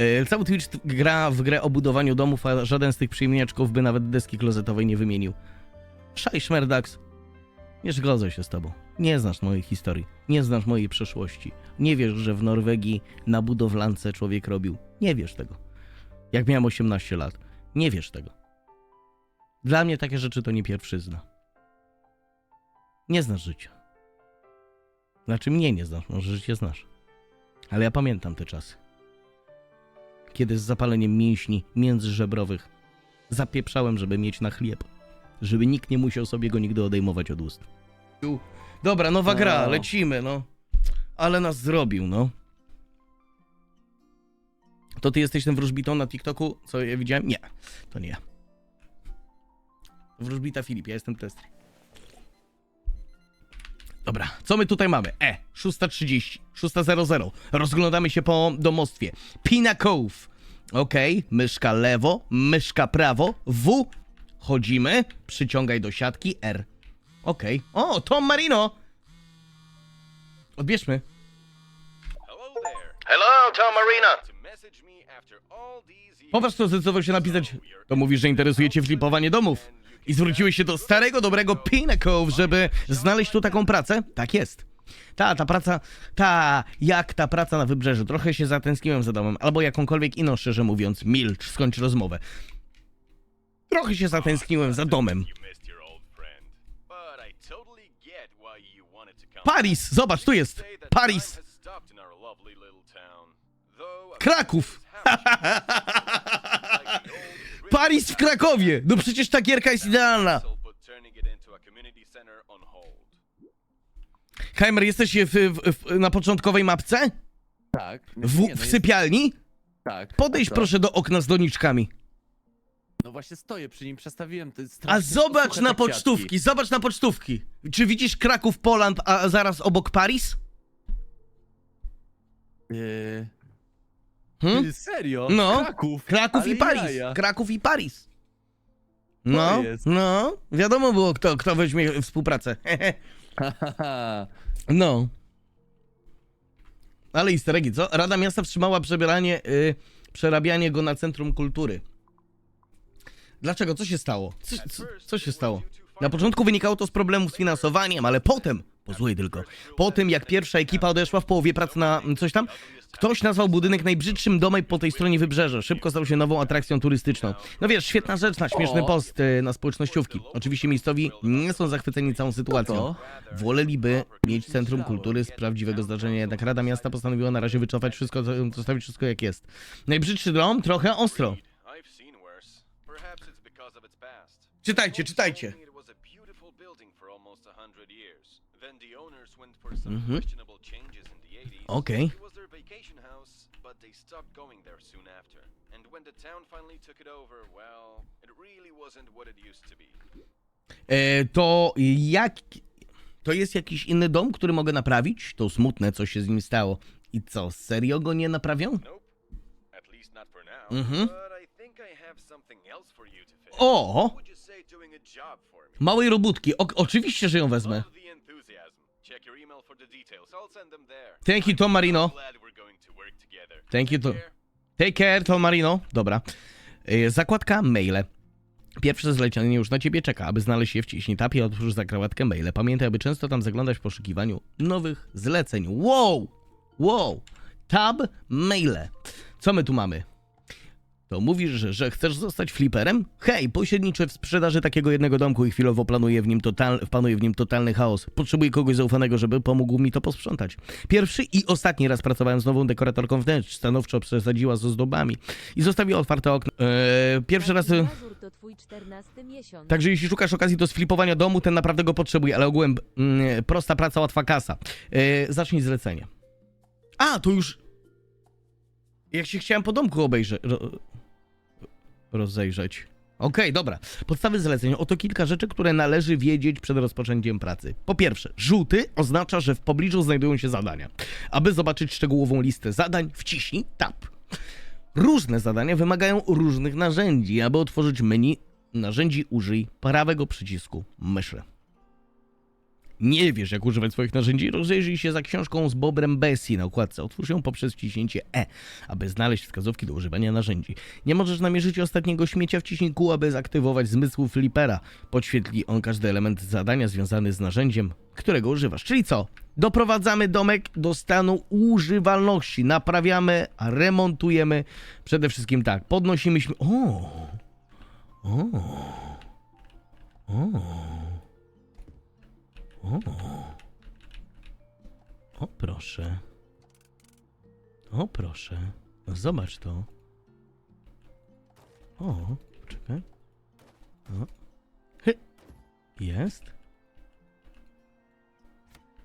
E, Cały Twitch gra w grę o budowaniu domów, a żaden z tych przyjemniaczków by nawet deski klozetowej nie wymienił. Szaj Szmerdax, nie zgodzę się z tobą. Nie znasz mojej historii, nie znasz mojej przeszłości. Nie wiesz, że w Norwegii na budowlance człowiek robił. Nie wiesz tego. Jak miałem 18 lat. Nie wiesz tego. Dla mnie takie rzeczy to nie pierwszyzna. Nie znasz życia. Znaczy mnie nie znasz, może życie znasz. Ale ja pamiętam te czasy. Kiedy z zapaleniem mięśni międzyżebrowych zapieprzałem, żeby mieć na chleb. Żeby nikt nie musiał sobie go nigdy odejmować od ust. Dobra, nowa gra, No. lecimy, no. Ale nas zrobił, no. To ty jesteś tym wróżbitą na TikToku, co ja widziałem? Nie, to nie ja. Wróżbita Filip, ja jestem tester. Dobra, co my tutaj mamy? E, 6.30, 6.00. Rozglądamy się po domostwie. Pina Cove. Okej, myszka lewo, myszka prawo, W. Chodzimy, przyciągaj do siatki, R. Okej. O, Tom Marino! Odbierzmy. Hello Tom Marino! Popatrz, kto zdecydował się napisać. To mówisz, że interesuje cię flipowanie domów. I zwróciłeś się do starego, dobrego Pina Cove, żeby znaleźć tu taką pracę? Tak jest. Ta, ta praca, ta, jak ta praca na wybrzeżu. Trochę się zatęskniłem za domem, albo jakąkolwiek inną, szczerze mówiąc. Milcz, skończ rozmowę. Trochę się zatęskniłem za domem. Paris, zobacz, tu jest. Paris. Kraków. Paris w Krakowie. No przecież ta gierka jest idealna. Heimer, jesteś w, w, w, na początkowej mapce? Tak. W, no w jest- sypialni? Tak. Podejdź co? proszę do okna z doniczkami. No właśnie stoję przy nim, przestawiłem jest A zobacz na te pocztówki, zobacz na pocztówki. Czy widzisz Kraków, Poland, a zaraz obok Paris? Yy... Hmm? Ty, Serio? No. Kraków. Kraków i Paris. jaja. Kraków i Paris. No, jest. no, wiadomo było kto, kto weźmie współpracę. Hahaha. no. Ale easter eggi, co? Rada Miasta wstrzymała przebieranie, y, przerabianie go na Centrum Kultury. Dlaczego? Co się stało? Co, co, co się stało? Na początku wynikało to z problemów z finansowaniem, ale potem, pozwól tylko, po tym jak pierwsza ekipa odeszła w połowie pracy na coś tam, ktoś nazwał budynek najbrzydszym domem po tej stronie wybrzeża. Szybko stał się nową atrakcją turystyczną. No wiesz, świetna rzecz na śmieszny post y, na społecznościówki. Oczywiście miejscowi nie są zachwyceni całą sytuacją. Woleliby mieć centrum kultury z prawdziwego zdarzenia, jednak Rada Miasta postanowiła na razie wycofać wszystko, zostawić wszystko jak jest. Najbrzydszy dom? Trochę ostro. I've seen worse. Perhaps it's because of its past. Czytajcie, czytajcie. It was a beautiful building for almost a hundred years. Then the owners went for some Mhm. questionable changes in the 80s. Okay. It was their vacation house, but they stopped going there soon after. And when the town finally took it over, well, it really wasn't what it used to be. E, to jak... To jest jakiś inny dom, który mogę naprawić? To smutne, co się z nim stało. I co, serio go nie naprawią? Nope. At least not for now. Mhm. But I think I have something else for you to fix. O! What would you say doing a job for me? Małej robótki. O, oczywiście, że ją wezmę. The. Check your email for the details. I'll send them there. Thank you, Tom Marino. Glad we're going to work together. Thank you, Tom. Take care, Tom Marino. Dobra. E, zakładka maile. Pierwsze zlecenie już na ciebie czeka. Aby znaleźć je wciśnij tap i otwórz zakładkę maile. Pamiętaj, aby często tam zaglądać w poszukiwaniu nowych zleceń. Wow! Wow! Tab maile. Co my tu mamy? To mówisz, że, chcesz zostać fliperem? Hej, pośredniczę w sprzedaży takiego jednego domku i chwilowo planuję w nim total, panuje w nim totalny chaos. Potrzebuję kogoś zaufanego, żeby pomógł mi to posprzątać. Pierwszy i ostatni raz pracowałem z nową dekoratorką wnętrz. Stanowczo przesadziła z ozdobami i zostawiła otwarte okno. Eee, pierwszy raz... e, Mazur to twój czternasty miesiąc. Także jeśli szukasz okazji do sflipowania domu, ten naprawdę go potrzebuje, ale ogółem mm, prosta praca, łatwa kasa. E, zacznij zlecenie. A, to już... Jak się chciałem po domku obejrzeć... Ro... Rozejrzeć. Okej, dobra. Podstawy zleceń. Oto kilka rzeczy, które należy wiedzieć przed rozpoczęciem pracy. Po pierwsze, żółty oznacza, że w pobliżu znajdują się zadania. Aby zobaczyć szczegółową listę zadań, wciśnij tab. Różne zadania wymagają różnych narzędzi. Aby otworzyć menu narzędzi, użyj prawego przycisku myszy. Nie wiesz, jak używać swoich narzędzi? Rozejrzyj się za książką z Bobrem Bessie na okładce. Otwórz ją poprzez wciśnięcie E, aby znaleźć wskazówki do używania narzędzi. Nie możesz namierzyć ostatniego śmiecia, wciśnij Q, aby zaktywować zmysł flipera. Podświetli on każdy element zadania związany z narzędziem, którego używasz. Czyli co? Doprowadzamy domek do stanu używalności. Naprawiamy, remontujemy. Przede wszystkim tak, podnosimy śmie... O! O! O! O! O proszę. O proszę. No zobacz to. O, czekaj. O. Hy. Jest.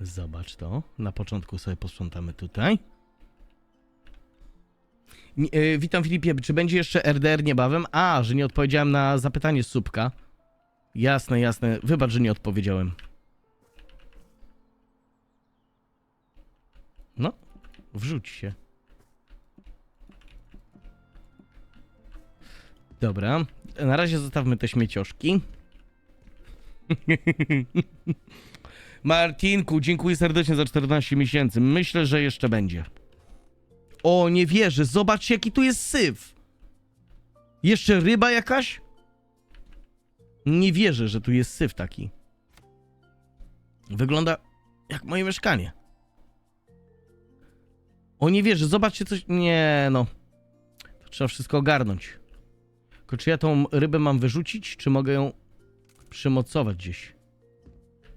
Zobacz to. Na początku sobie posprzątamy tutaj. E, witam Filipie, czy będzie jeszcze RDR niebawem? A, że nie odpowiedziałem na zapytanie z słupka. Jasne, jasne. Wybacz, że nie odpowiedziałem. No, wrzuć się. Dobra, na razie zostawmy te śmiecioszki. Martinku, dziękuję serdecznie za 14 miesięcy. Myślę, że jeszcze będzie. O, nie wierzę, zobaczcie jaki tu jest syf. Jeszcze ryba jakaś? Nie wierzę, że tu jest syf taki. Wygląda jak moje mieszkanie. O, nie wierzę, zobaczcie coś... Nie, no. To trzeba wszystko ogarnąć. Tylko czy ja tą rybę mam wyrzucić, czy mogę ją przymocować gdzieś?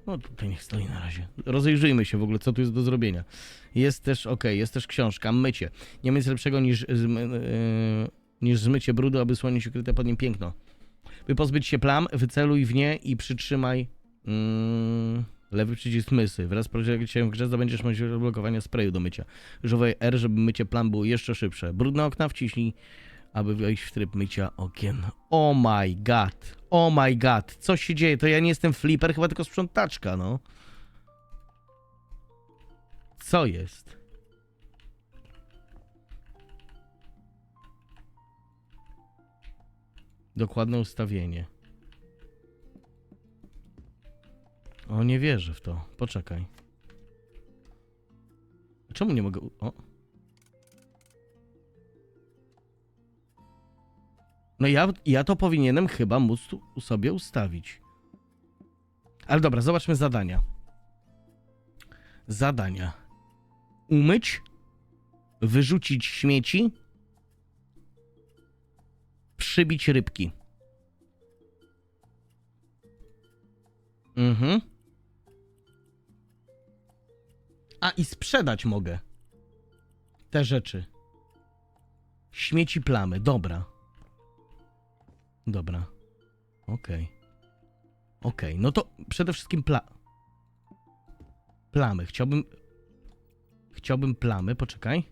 No tutaj niech stoi na razie. Rozejrzyjmy się w ogóle, co tu jest do zrobienia. Jest też, okej, jest też książka, mycie. Nie ma nic lepszego niż, yy, niż zmycie brudu, aby słonić ukryte pod nim piękno. By pozbyć się plam, wyceluj w nie i przytrzymaj mm, lewy przycisk mysy. Wraz z projekciem w grze zdobędziesz możliwość odblokowania sprayu do mycia. Używaj R, żeby mycie plam było jeszcze szybsze. Brudne okna wciśnij, aby wejść w tryb mycia okien. Oh my god. Oh my god. Co się dzieje? To ja nie jestem flipper, chyba tylko sprzątaczka, no. Co jest? Dokładne ustawienie. O, nie wierzę w to. Poczekaj. Czemu nie mogę... O. No ja, ja to powinienem chyba móc tu sobie ustawić. Ale dobra, zobaczmy zadania. Zadania. Umyć, wyrzucić śmieci, przybić rybki. Mhm. A i sprzedać mogę. Te rzeczy. Śmieci plamy, dobra. Dobra. Okej. Okej, no to przede wszystkim pla... Plamy. Chciałbym... Chciałbym plamy, poczekaj.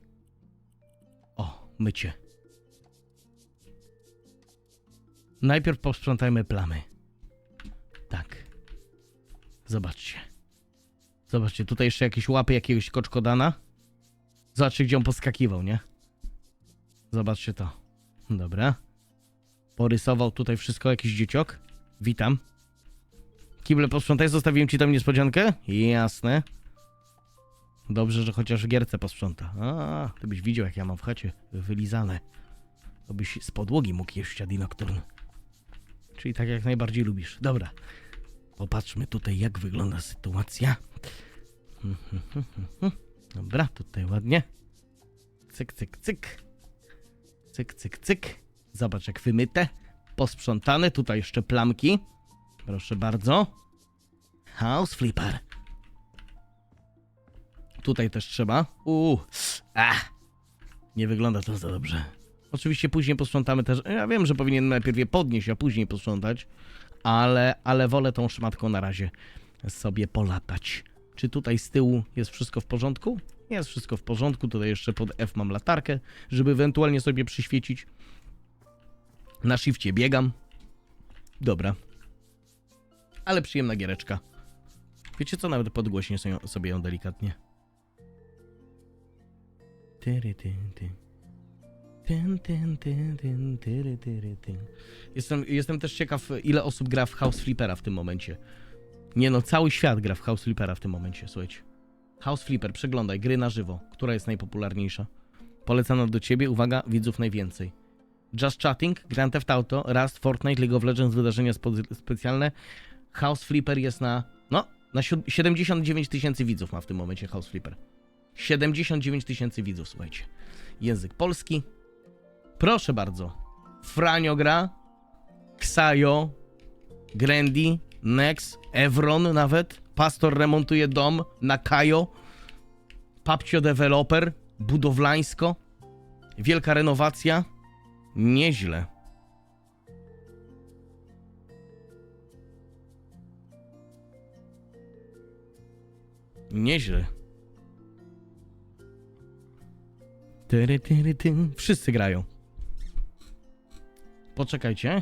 O, mycie. Najpierw posprzątajmy plamy. Tak. Zobaczcie. Zobaczcie, tutaj jeszcze jakieś łapy jakiegoś koczkodana. Zobaczcie, gdzie on poskakiwał, nie? Zobaczcie to. Dobra. Porysował tutaj wszystko jakiś dzieciok. Witam. Kible posprzątaj, zostawiłem ci tam niespodziankę? Jasne. Dobrze, że chociaż w gierce posprząta. A, ty byś widział, jak ja mam w chacie wylizane. To byś z podłogi mógł jeść Nocturne. Czyli tak jak najbardziej lubisz. Dobra. Popatrzmy tutaj, jak wygląda sytuacja. Dobra, tutaj ładnie. Cyk, cyk, cyk. Cyk, cyk, cyk. Zobacz, jak wymyte. Posprzątane. Tutaj jeszcze plamki. Proszę bardzo. House flipper. Tutaj też trzeba. Uuu. Ach. Nie wygląda to za dobrze. Oczywiście później posprzątamy też. Ja wiem, że powinienem najpierw je podnieść, a później posprzątać. Ale, ale wolę tą szmatką na razie sobie polatać. Czy tutaj z tyłu jest wszystko w porządku? Jest wszystko w porządku. Tutaj jeszcze pod F mam latarkę, żeby ewentualnie sobie przyświecić. Na shifcie biegam. Dobra. Ale przyjemna giereczka. Wiecie co? Nawet podgłośnie sobie- ją delikatnie. Jestem, jestem też ciekaw, ile osób gra w House Flippera w tym momencie. Nie no, cały świat gra w House Flippera w tym momencie, słuchajcie. House Flipper, przeglądaj, gry na żywo. Która jest najpopularniejsza? Polecana do ciebie, uwaga, widzów najwięcej. Just Chatting, Grand Theft Auto, Rust, Fortnite, League of Legends, wydarzenia specjalne. House Flipper jest na, no, na siód- 79 tysięcy widzów ma w tym momencie House Flipper. 79 tysięcy widzów, słuchajcie. Język polski. Proszę bardzo. Franio gra, Ksajo, Grandy, Nex, Evron nawet, Pastor remontuje dom na Kajo, Papcio Developer, Budowlańsko, wielka renowacja, nieźle. Nieźle. Tyry, tyry, ty. Wszyscy grają. Poczekajcie.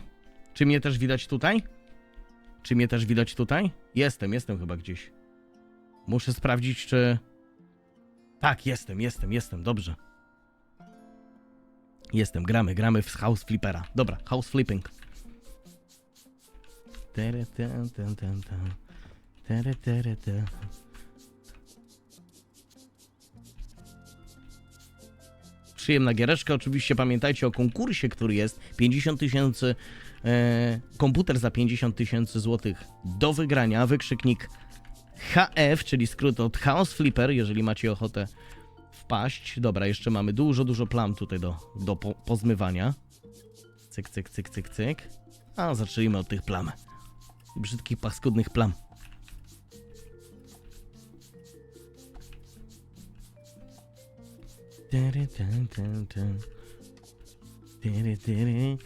Czy mnie też widać tutaj? Czy mnie też widać tutaj? Jestem, jestem chyba gdzieś. Muszę sprawdzić, czy. Tak, jestem, jestem, jestem, dobrze. Jestem, gramy, gramy w House Flippera. Dobra, House Flipping. Przyjemna giereczka. Oczywiście pamiętajcie o konkursie, który jest 50 tysięcy. E, komputer za 50 tysięcy złotych do wygrania. Wykrzyknik HF, czyli skrót od House Flipper, jeżeli macie ochotę wpaść. Dobra, jeszcze mamy dużo, dużo plam tutaj do, do po, pozmywania. Cyk, cyk, cyk, cyk, cyk. A, zacznijmy od tych plam. Brzydkich, paskudnych plam. Tyry. Tyry, tyry, tyry. Tyry,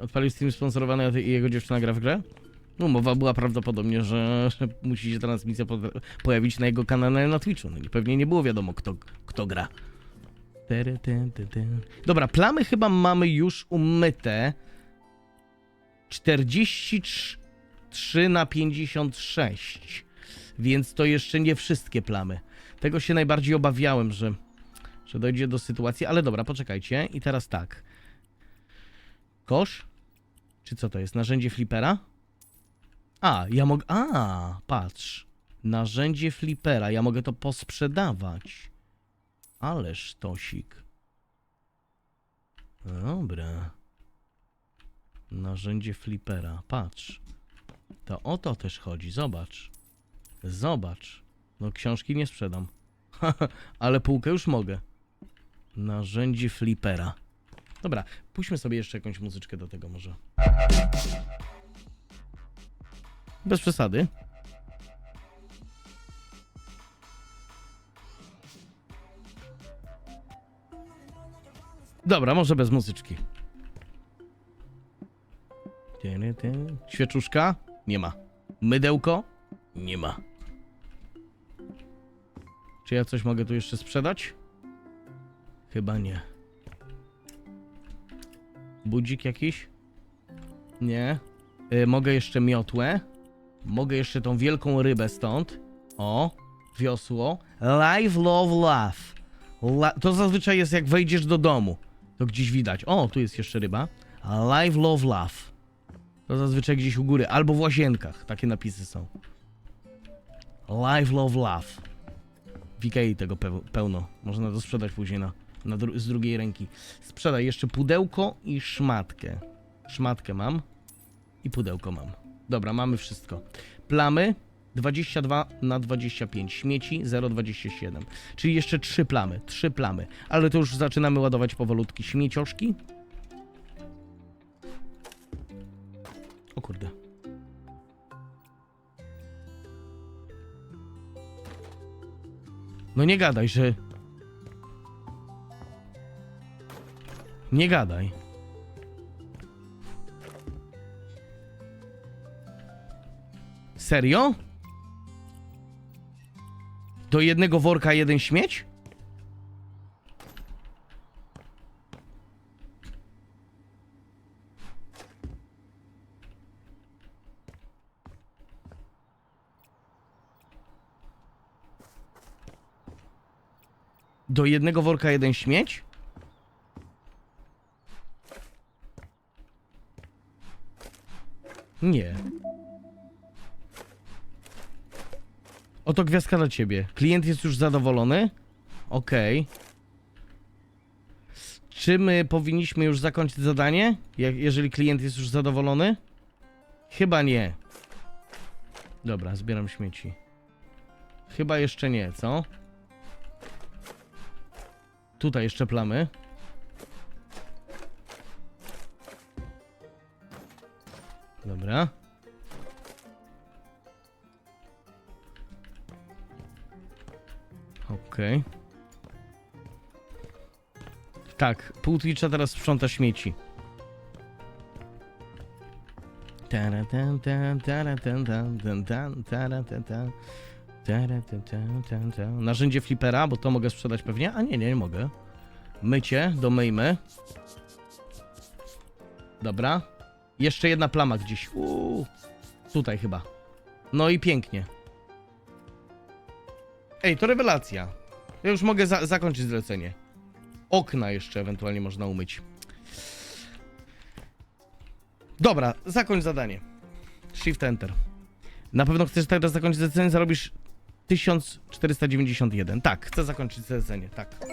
Odpalił Steam sponsorowany i jego dziewczyna gra w grę? No, mowa była prawdopodobnie, że, musi się transmisja po, pojawić na jego kanale na Twitchu. No i pewnie nie było wiadomo, kto, kto gra. Dobra, plamy chyba mamy już umyte. 43 na 56. Więc to jeszcze nie wszystkie plamy. Tego się najbardziej obawiałem, że, że dojdzie do sytuacji, ale dobra, poczekajcie. I teraz tak. Kosz? Czy co to jest? Narzędzie flipera? A, ja mogę. A, patrz. Narzędzie flipera. Ja mogę to posprzedawać. Ależ tosik. Dobra. Narzędzie flipera. Patrz. To o to też chodzi. Zobacz. Zobacz. No książki nie sprzedam. Ale półkę już mogę. Narzędzie flipera. Dobra, puśćmy sobie jeszcze jakąś muzyczkę do tego może. Bez przesady. Dobra, może bez muzyczki. Świeczuszka? Nie ma. Mydełko? Nie ma. Czy ja coś mogę tu jeszcze sprzedać? Chyba nie. Budzik jakiś? Nie. Y, mogę jeszcze miotłę. Mogę jeszcze tą wielką rybę stąd. O, wiosło. Live, love, laugh. La to zazwyczaj jest jak wejdziesz do domu. To gdzieś widać. O, tu jest jeszcze ryba. Live, love, laugh. To zazwyczaj gdzieś u góry. Albo w łazienkach. Takie napisy są. Live, love, laugh. W Ikei tego peł- pełno. Można to sprzedać później na, na dru- z drugiej ręki. Sprzedaj jeszcze pudełko i szmatkę. Szmatkę mam. I pudełko mam. Dobra, mamy wszystko. Plamy 22 na 25. Śmieci 0,27. Czyli jeszcze 3 plamy. 3 plamy. Ale to już zaczynamy ładować powolutki śmiecioszki. O kurde. No nie gadaj, że... Nie gadaj. Serio? Do jednego worka jeden śmieć? Do jednego worka jeden śmieć? Nie. Oto gwiazdka dla ciebie. Klient jest już zadowolony? Okej. Czy my powinniśmy już zakończyć zadanie? Jeżeli klient jest już zadowolony? Chyba nie. Dobra, zbieram śmieci. Chyba jeszcze nie, co? Tutaj jeszcze plamy. Dobra. Okej. Tak, pół Twitcha teraz sprząta śmieci. Narzędzie flipera, bo to mogę sprzedać pewnie. A nie, nie, nie mogę. Mycie, domyjmy. Dobra. Jeszcze jedna plama gdzieś. Uuu. Tutaj chyba. No i pięknie. Ej, to rewelacja. Ja już mogę za zakończyć zlecenie. Okna jeszcze ewentualnie można umyć. Dobra, zakończ zadanie. Shift Enter. Na pewno chcesz teraz zakończyć zlecenie, zarobisz 1491. Tak, chcę zakończyć zlecenie, tak.